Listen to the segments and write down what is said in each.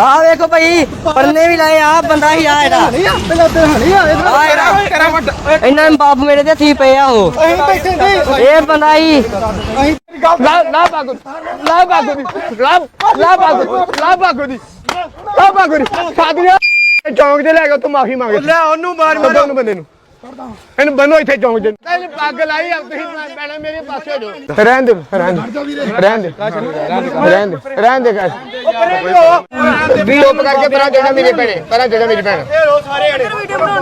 ਆ ਵੇਖੋ ਭਾਈ ਪਰਨੇ ਵੀ ਲਾਏ ਆ ਬੰਦਾ ਹੀ ਆ ਇਹਦਾ। ਨਹੀਂ ਆ ਪਹਿਲਾਂ ਤੇ ਹਣੀ ਆ ਇਹ ਆ ਇਹਦਾ। ਕਰਾ ਵੱਡ ਇਹਨਾਂ ਬਾਪ ਮੇਰੇ ਤੇ ਥੀ ਪਏ ਆ ਉਹ। ਇਹ ਬੰਦਾ ਹੀ ਲਾ ਲਾ ਬਾਗੋ ਲਾ ਬਾਗੋ ਦੀ ਲਾ ਲਾ ਬਾਗੋ ਲਾ ਬਾਗੋ ਦੀ ਲਾ ਬਾਗੋ ਦੀ। ਚੌਂਕ ਦੇ ਲੈ ਕੇ ਤੂੰ ਮਾਫੀ ਮੰਗ ਲੈ ਉਹਨੂੰ ਮਾਰ ਮਾਰ। ਉਹਨੂੰ ਬੰਦੇ ਨੂੰ। ਇਹਨੂੰ ਬੰਨੋ ਇੱਥੇ ਚੌਂਕ ਦੇ ਕੱਲ ਪੱਗ ਲਾਈ ਆ ਤੁਸੀਂ ਪੈਣਾ ਮੇਰੇ ਪਾਸੇ ਹੋ ਜਾਓ। ਰਹਿਣ ਦੇ ਰਹਿਣ ਦੇ ਰਹਿਣ ਦੇ ਰਹਿਣ ਦੇ ਰਹਿਣ ਦੇ ਕਰ ਵੀ ਚੁੱਪ ਕਰਕੇ ਪਰਾਂ ਜਿਹੜਾ ਮੇਰੇ ਭੈਣੇ ਪਰਾਂ ਜਿਹੜਾ ਮੇਰੀ ਭੈਣ।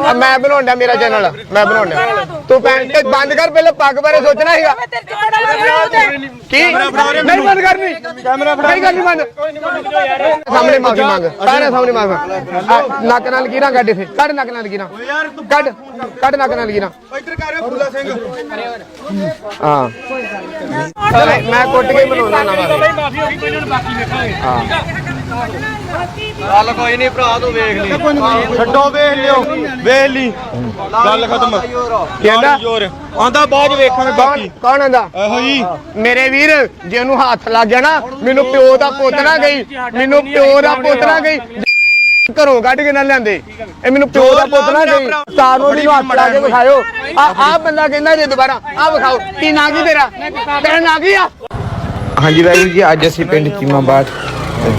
ਆ। ਮੈਂ ਬਣਾਉਂਦਾ ਮੇਰਾ ਚੈਨਲ ਮੈਂ ਬਣਾਉਂਦਾ। ਤੂੰ ਭੈਣ ਤੇ ਬੰਦ ਕਰ ਪਹਿਲੇ ਪੱਗ ਬਾਰੇ ਸੋਚਣਾ ਸੀਗਾ। ਕੀ? ਨਹੀਂ ਬੰਦ ਕਰਨੀ। ਕੈਮਰਾ ਫੜਾ ਨਹੀਂ ਕਰਨੀ ਬੰਦ। ਸਾਹਮਣੇ ਮਾਫੀ ਮੰਗ ਸਾਰੇ ਸਾਹਮਣੇ ਮਾਫੀ ਨੱਕ ਨਾਲ ਲਕੀਰਾਂ ਕੱਢ ਇਥੇ। ਕੱਢ ਨੱਕ ਨਾਲ ਲਕੀਰਾਂ। ਕੱਢ ਕੱਢ ਨੱਕ ਨਾਲ ਲਕੀਰਾਂ। ਇੱਧਰ ਕਰ ਫੂਲਾ ਸਿੰਘ। ਹਾਂ। ਮੈਂ- ਕੁੱਟ ਕੇ ਬਣਾਉਣਾ ਨਾ ਮਾਫੀ ਹੋ ਗਈ ਕੋਈ ਨੂੰ ਬਾਕੀ ਵੇਖਾਂਗੇ ਗੱਲ ਕੋਈ ਨਹੀਂ ਭਰਾ ਤੂੰ ਵੇਖ ਲਈ। ਛੱਡੋ ਵੇਖ ਲਿਓ। ਵੇਖ ਲਈ। ਗੱਲ ਖਤਮ। ਕਹਿੰਦਾ ਆਂਦਾ ਬਾਅਦ ਚ ਵੇਖਾਂਗੇ ਕੌਣ ਕੌਣ ਆਂਦਾ? ਇਹੋ ਜੀ। ਮੇਰੇ ਵੀਰ ਜੇ ਉਹਨੂੰ ਹੱਥ ਲੱਗ ਗਿਆ ਨਾ ਮੈਨੂੰ ਪਿਓ ਦਾ ਪੁੱਤ ਨਾ ਗਈ। ਮੈਨੂੰ ਪਿਓ ਦਾ ਪੁੱਤ ਨਾ ਗਈ। ਘਰੋਂ ਕੱਢ ਕੇ ਨਾ ਲਿਆਂਦੇ। ਇਹ ਮੈਨੂੰ ਪਿਓ ਦਾ ਪੁੱਤ ਨਾ ਗਈ। ਤਾਰੋ ਨੂੰ ਹੱਥ ਲਾ ਕੇ ਵਿਖਾਇਓ। ਆ ਆ ਬੰਦਾ ਕਹਿੰਦਾ ਜੇ ਦੁਬਾਰਾ ਆ ਵਿਖਾਓ। ਕੀ ਨਾਂ ਕੀ ਤੇਰਾ? ਤੇਰਾ ਨਾਂ ਕੀ ਆ? ਹਾਂਜੀ ਵਾਹਿਗੁਰੂ ਜੀ ਅੱਜ ਅਸੀਂ ਪਿੰਡ ਚੀਮਾਬਾਦ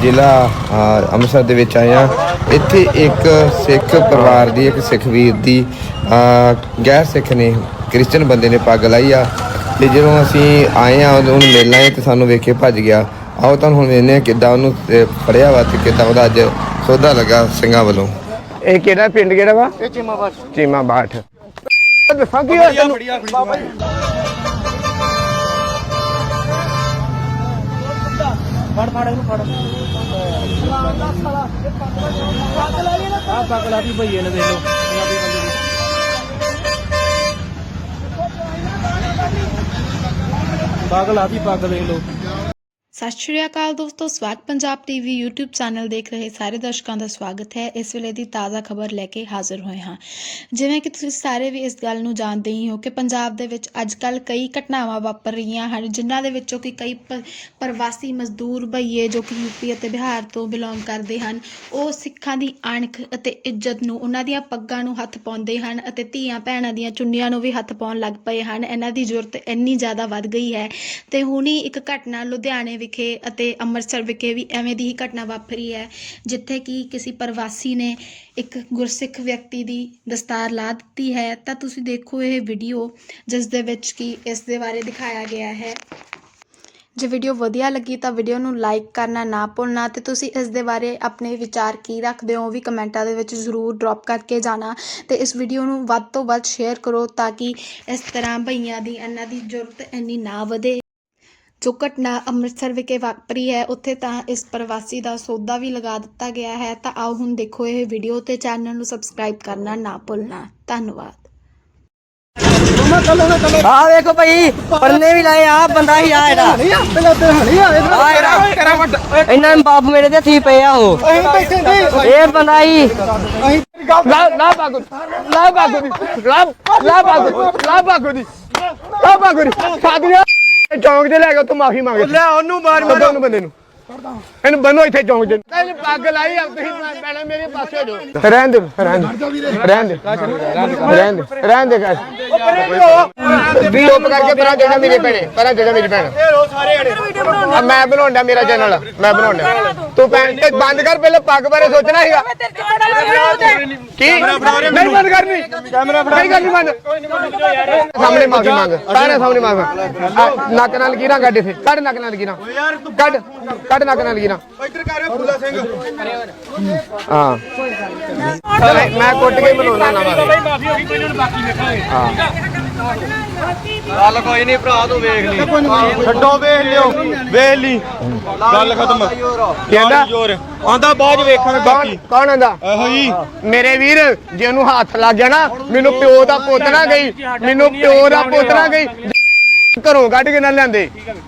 ਜ਼ਿਲ੍ਹਾ ਅ, ਅੰਮ੍ਰਿਤਸਰ ਦੇ ਵਿੱਚ ਆਏ ਹਾਂ। ਇੱਥੇ ਇੱਕ ਸਿੱਖ ਪਰਿਵਾਰ ਦੀ ਇੱਕ ਸਿੱਖ ਵੀਰ ਦੀ ਅ, ਗੈਰ ਸਿੱਖ ਨੇ ਕ੍ਰਿਸਚਨ ਬੰਦੇ ਨੇ ਪੱਗ ਲਾਈ ਆ ਤੇ ਜਦੋਂ ਅਸੀਂ ਆਏ ਆ ਉਹਨੂੰ ਮਿਲਣ ਆਏ ਤੇ ਸਾਨੂੰ ਵੇਖ ਕੇ ਭੱਜ ਗਿਆ। ਆਓ ਤੁਹਾਨੂੰ ਹੁਣ ਵੇਖਦੇ ਹਾਂ ਕਿੱਦਾਂ ਉਹਨੂੰ ਅ, ਫੜਿਆ ਵਾ ਤੇ ਕਿੱਦਾਂ ਉਹਦਾ ਅੱਜ ਸੌਦਾ ਲੱਗਾ ਸਿੰਘਾਂ ਵੱਲੋਂ। ਇਹ ਕਿਹੜਾ ਪਿੰਡ ਕਿਹੜਾ ਵਾ? ਇਹ ਚੀਮਾ ਬਾਠ ਚੀਮਾ ਬਾਠ ਦੱਸਾਂ ਕੀ ਹੋਇਆ ਤੈਨੂੰ? ਆ ਪਗਲਾ ਵੀ ਭਈਏ ਨੇ ਦੇਖ ਲਓ। ਪੰਜਾਬੀ ਬੰਦੇ ਦੀ ਪਗਲਾ ਵੀ ਪੱਗ ਦੇਖ ਲਓ। ਸਤਿ ਸ਼੍ਰੀ ਅਕਾਲ ਦੋਸਤੋ, ਸਵਾਗਤ ਪੰਜਾਬ ਟੀਵੀ YouTube ਚੈਨਲ ਦੇਖ ਰਹੇ ਸਾਰੇ ਦਰਸ਼ਕਾਂ ਦਾ ਸਵਾਗਤ ਹੈ। ਇਸ ਵੇਲੇ ਦੀ ਤਾਜ਼ਾ ਖਬਰ ਲੈ ਕੇ ਹਾਜ਼ਰ ਹੋਏ ਹਾਂ। ਜਿਵੇਂ ਕਿ ਤੁਸੀਂ ਸਾਰੇ ਵੀ ਇਸ ਗੱਲ ਨੂੰ ਜਾਣਦੇ ਹੀ ਹੋ ਕਿ ਪੰਜਾਬ ਦੇ ਵਿੱਚ ਅੱਜ-ਕੱਲ ਕਈ ਘਟਨਾਵਾਂ ਵਾਪਰ ਰਹੀਆਂ ਹਨ, ਜਿਨ੍ਹਾਂ ਦੇ ਵਿੱਚੋਂ ਕਿ ਕਈ ਪ- ਪ੍ਰਵਾਸੀ ਮਜ਼ਦੂਰ ਭਈਏ ਜੋ ਕਿ ਯੂਪੀ ਅਤੇ ਬਿਹਾਰ ਤੋਂ ਬਿਲੋਂਗ ਕਰਦੇ ਹਨ, ਉਹ ਸਿੱਖਾਂ ਦੀ ਅਣਖ ਅਤੇ ਇੱਜ਼ਤ ਨੂੰ, ਉਹਨਾਂ ਦੀਆਂ ਪੱਗਾਂ ਨੂੰ ਹੱਥ ਪਾਉਂਦੇ ਹਨ ਅਤੇ ਧੀਆਂ ਭੈਣਾਂ ਦੀਆਂ ਚੁੰਨੀਆਂ ਨੂੰ ਵੀ ਹੱਥ ਪਾਉਣ ਲੱਗ ਪਏ ਹਨ। ਇਹਨਾਂ ਦੀ ਜ਼ਰੂਰਤ ਇੰਨੀ ਜ਼ਿਆਦਾ ਵੱਧ ਗਈ ਹੈ ਤੇ ਹੁਣੀ ਇੱਕ ਘਟਨਾ ਲੁਧਿਆਣੇ ਵਿਖੇ ਅਤੇ ਅੰਮ੍ਰਿਤਸਰ ਵਿਖੇ ਵੀ ਐਵੇਂ ਦੀ ਹੀ ਘਟਨਾ ਵਾਪਰੀ ਹੈ, ਜਿੱਥੇ ਕਿ ਕਿਸੇ ਪ੍ਰਵਾਸੀ ਨੇ ਇੱਕ ਗੁਰਸਿੱਖ ਵਿਅਕਤੀ ਦੀ ਦਸਤਾਰ ਲਾ ਦਿੱਤੀ ਹੈ। ਤਾਂ ਤੁਸੀਂ ਦੇਖੋ ਇਹ ਵੀਡੀਓ ਜਿਸ ਦੇ ਵਿੱਚ ਕਿ ਇਸ ਦੇ ਬਾਰੇ ਦਿਖਾਇਆ ਗਿਆ ਹੈ। ਜੇ ਵੀਡੀਓ ਵਧੀਆ ਲੱਗੀ ਤਾਂ ਵੀਡੀਓ ਨੂੰ ਲਾਈਕ ਕਰਨਾ ਨਾ ਭੁੱਲਣਾ ਤੇ ਤੁਸੀਂ ਇਸ ਦੇ ਬਾਰੇ ਆਪਣੇ ਵਿਚਾਰ ਕੀ ਰੱਖਦੇ ਹੋ ਵੀ ਕਮੈਂਟਾਂ ਦੇ ਵਿੱਚ ਜ਼ਰੂਰ ਡ੍ਰੌਪ ਕਰਕੇ ਜਾਣਾ ਤੇ ਇਸ ਵੀਡੀਓ ਨੂੰ ਵੱਧ ਤੋਂ ਵੱਧ ਸ਼ੇਅਰ ਕਰੋ ਤਾਂ ਕਿ ਇਸ ਤਰ੍ਹਾਂ ਭਈਆਂ ਦੀ ਇਹਨਾਂ ਦੀ ਜ਼ਰੂਰਤ ਇੰਨੀ ਨਾ ਵਧੇ। ਜੋ ਘਟਨਾ ਅੰਮ੍ਰਿਤਸਰ ਵਿਖੇ ਵਾਪਰੀ ਹੈ ਉੱਥੇ ਤਾਂ ਇਸ ਪ੍ਰਵਾਸੀ ਦਾ ਸੌਦਾ ਵੀ ਲਗਾ ਦਿੱਤਾ ਗਿਆ ਹੈ। ਤਾਂ ਆਓ ਹੁਣ ਦੇਖੋ ਇਹ ਵੀਡੀਓ ਤੇ ਚੈਨਲ ਨੂੰ ਸਬਸਕ੍ਰਾਈਬ ਕਰਨਾ ਨਾ ਭੁੱਲਣਾ। ਧੰਨਵਾਦ। ਆ ਵੇਖੋ ਭਾਈ ਪਰਨੇ ਵੀ ਲਾਏ ਆ ਬੰਦਾ ਹੀ ਆ ਇਹਦਾ। ਨਹੀਂ ਆ ਪਹਿਲਾਂ ਤੇ ਹਣੀ ਆ ਇਹ ਆ ਇਹਦਾ। ਕਰਾ ਵੱਡ। ਇਹਨਾਂ ਬਾਪ ਮੇਰੇ ਤੇ ਥੀ ਪਏ ਆ ਉਹ। ਅਸੀਂ ਬੈਠੇ ਨਹੀਂ ਇਹ ਬੰਦਾ ਹੀ। ਅਸੀਂ ਲਾ ਲਾ ਬਾਗੋ ਲਾ ਬਾਗੋ ਦੀ। ਲਾ ਲਾ ਬਾਗੋ ਲਾ ਬਾਗੋ ਦੀ। ਲਾ ਬਾਗੋ ਦੀ। ਸਾਧਿਆ ਚੌਂਕ ਦੇ ਲੈ ਕੇ ਤੂੰ ਮਾਫੀ ਮੰਗ ਲੈ ਉਹਨੂੰ ਮਾਰ ਮਾਰ। ਉਹਨੂੰ ਬੰਦੇ ਨੂੰ। ਇਹਨੂੰ ਬੰਨੋ ਇੱਥੇ ਚੌਂਕ ਦੇ ਕੱਲ ਪੱਗ ਲਾਈ ਆ ਤੁਸੀਂ ਪੈਣਾ ਮੇਰੇ ਪਾਸੇ ਹੋ ਜਾਓ। ਰਹਿਣ ਦੇ ਰਹਿਣ ਦੇ ਰਹਿਣ ਦੇ ਰਹਿਣ ਦੇ ਰਹਿਣ ਦੇ ਕਰ ਵੀ ਚੁੱਪ ਕਰਕੇ ਪਰਾਂ ਜਿਹੜਾ ਮੇਰੇ ਭੈਣੇ ਪਰਾਂ ਜਿਹੜਾ ਮੇਰੀ ਭੈਣ। ਆ, ਮੈਂ ਬਣਾਉਂਦਾ ਮੇਰਾ ਚੈਨਲ। ਮੈਂ ਬਣਾਉਂਦਾ। ਤੂੰ ਭੈਣ ਤੇ ਬੰਦ ਕਰ ਪਹਿਲੇ ਪੱਗ ਬਾਰੇ ਸੋਚਣਾ ਸੀਗਾ। ਕੀ? ਨਹੀਂ ਬੰਦ ਕਰਨੀ। ਕੈਮਰਾ ਫੜਾ। ਨਹੀਂ ਕਰਨੀ ਬੰਦ। ਸਾਹਮਣੇ ਮਾਫੀ ਮੰਗ। ਸਾਰੇ ਸਾਹਮਣੇ ਮਾਫੀ ਨੱਕ ਨਾਲ ਲਕੀਰਾਂ ਕੱਢ ਇਥੇ ਕੱਢ ਨੱਕ ਨਾਲ ਲਕੀਰਾਂ ਕੱਢ ਕੱਢ ਨੱਕ ਨਾਲ ਲਕੀਰਾਂ ਇੱਧਰ ਕਰ ਫੂਲਾ ਸਿੰਘ। ਹਾਂ। ਮੈਂ- ਕੁੱਟ ਕੇ ਬਣਾਉਣਾ ਨਾ ਮਾਫੀ ਮਾਫੀ ਹੋ ਗਈ ਕੋਈ ਨੂੰ ਬਾਕੀ ਵੇਖਾਂਗੇ। ਗੱਲ ਕੋਈ ਨਹੀਂ ਭਰਾ ਤੂੰ ਵੇਖ ਲਈ। ਛੱਡੋ ਵੇਖ ਲਿਓ। ਵੇਖ ਲਈ। ਗੱਲ ਖਤਮ। ਕਹਿੰਦਾ ਜੋਰ ਆਂਦਾ ਬਾਅਦ ਚ ਵੇਖਾਂਗੇ ਕੌਣ ਬਾਕੀ। ਕੌਣ ਆਂਦਾ ਇਹੋ ਜੀ ਮੇਰੇ ਵੀਰ ਜੇ ਉਹਨੂੰ ਹੱਥ ਲੱਗ ਗਿਆ ਨਾ ਮੈਨੂੰ ਪਿਓ ਦਾ ਪੁੱਤ ਨਾ ਗਈ ਮੈਨੂੰ ਪਿਓ ਦਾ ਪੁੱਤ ਨਾ ਗਈ ਘਰੋਂ ਕੱਢ ਕੇ ਨਾ ਲਿਆਂਦੇ।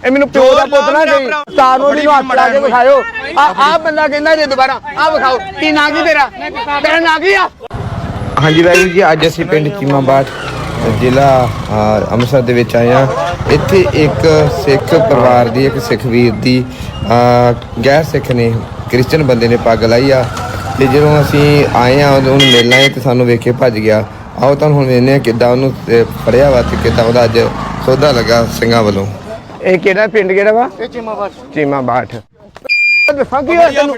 ਇਹ ਮੈਨੂੰ ਪਿਓ ਦਾ ਪੁੱਤ ਨਾ ਗਈ ਤਾਰੋ ਦੀ ਨੂੰ ਹੱਥ ਲਾ ਕੇ ਵਿਖਾਇਓ। ਆ ਆ ਬੰਦਾ ਕਹਿੰਦਾ ਜੇ ਦੁਬਾਰਾ ਆ ਵਿਖਾਓ। ਕੀ ਨਾਂ ਕੀ ਤੇਰਾ? ਤੇਰਾ ਨਾਂ ਕੀ ਆ? ਹਾਂਜੀ ਵਾਹਿਗੁਰੂ ਜੀ ਅੱਜ ਅਸੀਂ ਪਿੰਡ ਚੀਮਾਬਾਦ ਜ਼ਿਲ੍ਹਾ ਅੰਮ੍ਰਿਤਸਰ ਦੇ ਵਿੱਚ ਆਏ ਹਾਂ। ਇੱਥੇ ਇੱਕ ਸਿੱਖ ਪਰਿਵਾਰ ਦੀ ਇੱਕ ਸਿੱਖ ਵੀਰ ਦੀ ਗੈਰ ਸਿੱਖ ਨੇ ਕ੍ਰਿਸਚੀਅਨ ਬੰਦੇ ਨੇ ਪੱਗ ਲਾਈ ਆ ਤੇ ਜਦੋਂ ਅਸੀਂ ਆਏ ਆ ਉਹਨੂੰ ਮਿਲਣਾ ਹੈ ਤੇ ਸਾਨੂੰ ਵੇਖ ਕੇ ਭੱਜ ਗਿਆ। ਆਓ ਤੁਹਾਨੂੰ ਹੁਣ ਵੇਖਦੇ ਆ ਕਿੱਦਾਂ ਉਹਨੂੰ ਫੜਿਆ ਵਾ ਤੇ ਕਿੱਦਾਂ ਉਹਦਾ ਅੱਜ ਸੌਦਾ ਲੱਗਾ ਸਿੰਘਾਂ ਵੱਲੋਂ। ਇਹ ਕਿਹੜਾ ਪਿੰਡ ਕਿਹੜਾ ਵਾ? ਇਹ ਚੀਮਾ ਬਾਠ। ਚੀਮਾ ਬਾਠ। ਦੱਸਾਂ ਕੀ ਹੋਇਆ ਤੈਨੂੰ?